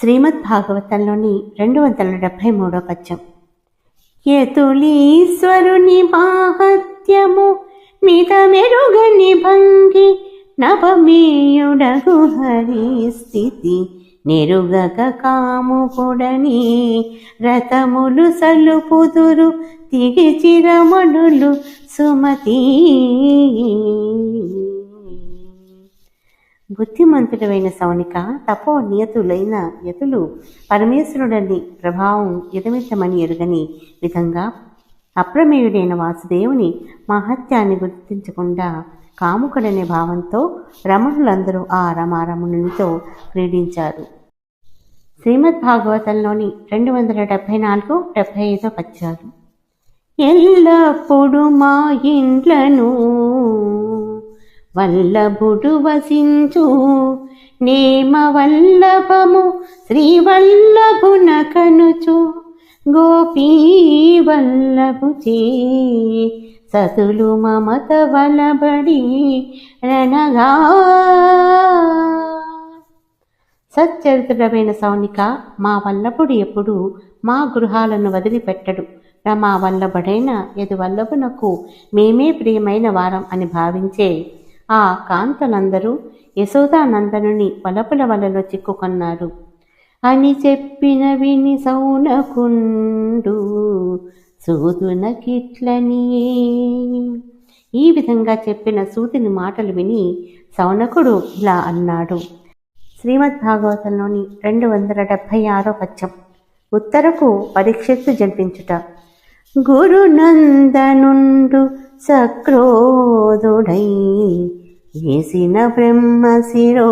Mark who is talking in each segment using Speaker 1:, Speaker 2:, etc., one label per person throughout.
Speaker 1: శ్రీమద్ భాగవతంలోని రెండు వందల డెబ్భై మూడో పద్యం. యతులీశ్వరుని మాహత్యము మితమెరుగని భంగి నవమేయుడగు హరి స్థితి నెరుగక కాముకుడని రథములు సలుపుదురు తిగి చిరమణులు సుమతి. బుద్ధిమంతుడమైన సౌనిక తపో నియతులైన యతులు పరమేశ్వరుడని ప్రభావం ఎదమితమని ఎరుగని విధంగా అప్రమేయుడైన వాసుదేవుని మహత్యాన్ని గుర్తించకుండా కాముకుడనే భావంతో రమణులందరూ ఆ రమారమణునితో క్రీడించారు. శ్రీమద్ భాగవతంలోని రెండు వందల డెబ్భై నాలుగు డెబ్భై ఐదో పద్యాలు. ఎల్లప్పుడు మా ఇండ్లను వల్లభుడు వసించు. నేమ వల్లభము శ్రీవల్లభున కనుచు. గోపీ వల్లభుచే. సతులు మమత వలబడి రణగా. సచ్చరిత్రమైన సౌనిక మా వల్లభుడు ఎప్పుడు మా గృహాలను వదిలిపెట్టడు. మా వల్లభుడైన ఎదు వల్లభునకు మేమే ప్రియమైన వారం అని భావించే ఆ కాంతలందరూ యశోదానందనుని వలపుల వలలో చిక్కుకున్నారు. అని చెప్పిన విని సౌనకుండు సూదునకిట్లనియే ఈ విధంగా చెప్పిన సూతిని మాటలు విని సౌనకుడు ఇలా అన్నాడు. శ్రీమద్ భాగవతంలోని రెండు వందల డెబ్భై ఆరో పచ్చం ఉత్తరకు పరీక్షత్తు జల్పించుట గురునందనుండు సక్రోధుడై వేసిన బ్రహ్మశిరో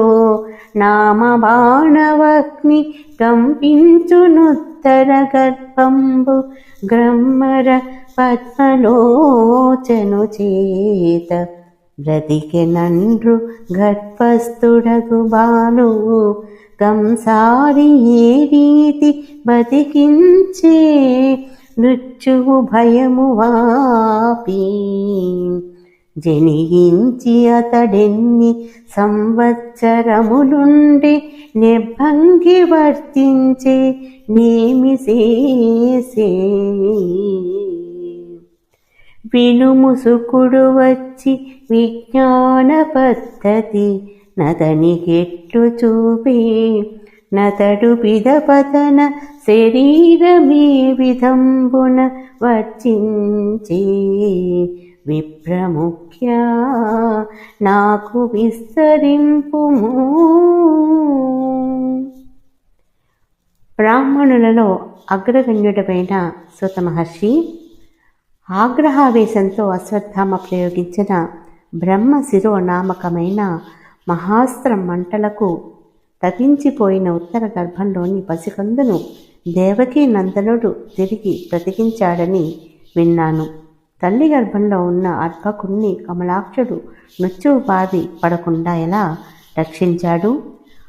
Speaker 1: నామ బాణవగ్ని కంపించునుత్తర గర్భంబు గ్రమ్మర పద్మలోచను చేత బ్రతికెనండ్రు గర్భస్థుడగు బాలు కంసారి ఏ రీతి బతికించే మృత్యువు భయము వాపి. జనిగించి అతడెన్ని సంవత్సరములుండి నిర్భంగి వర్తించే నేమి చేసే వినుముసుకుడు వచ్చి విజ్ఞాన పద్ధతి నతనికెట్లు చూపే నతడు పిదపతన శరీరమే విధంబున వర్చించే విప్రముఖ్య. నాకు విస్తరింపుము. బ్రాహ్మణులలో అగ్రగణ్యుడమైన సుత మహర్షి ఆగ్రహావేశంతో అశ్వత్థామ ప్రయోగించిన బ్రహ్మ శిరోనామకమైన మహాస్త్రం మంటలకు తగించిపోయిన ఉత్తర గర్భంలోని పసికందును దేవకీ నందనుడు తిరిగి బ్రతికించాడని విన్నాను. తల్లి గర్భంలో ఉన్న అర్భకుణ్ణి కమలాక్షుడు మృత్యువు బాధి పడకుండా ఎలా రక్షించాడు?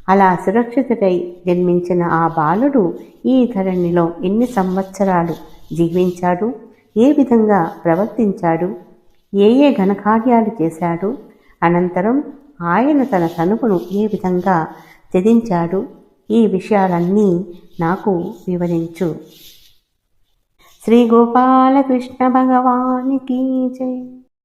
Speaker 1: అలా సురక్షితుడై జన్మించిన ఆ బాలుడు ఈ ధరణిలో ఎన్ని సంవత్సరాలు జీవించాడు? ఏ విధంగా ప్రవర్తించాడు? ఏ ఏ ఘనకార్యాలు చేశాడు? అనంతరం ఆయన తన తనుపును ఏ విధంగా త్యజించాడు. ఈ విషయాలన్నీ నాకు వివరించు. శ్రీ గోపాలకృష్ణ భగవానికి జై.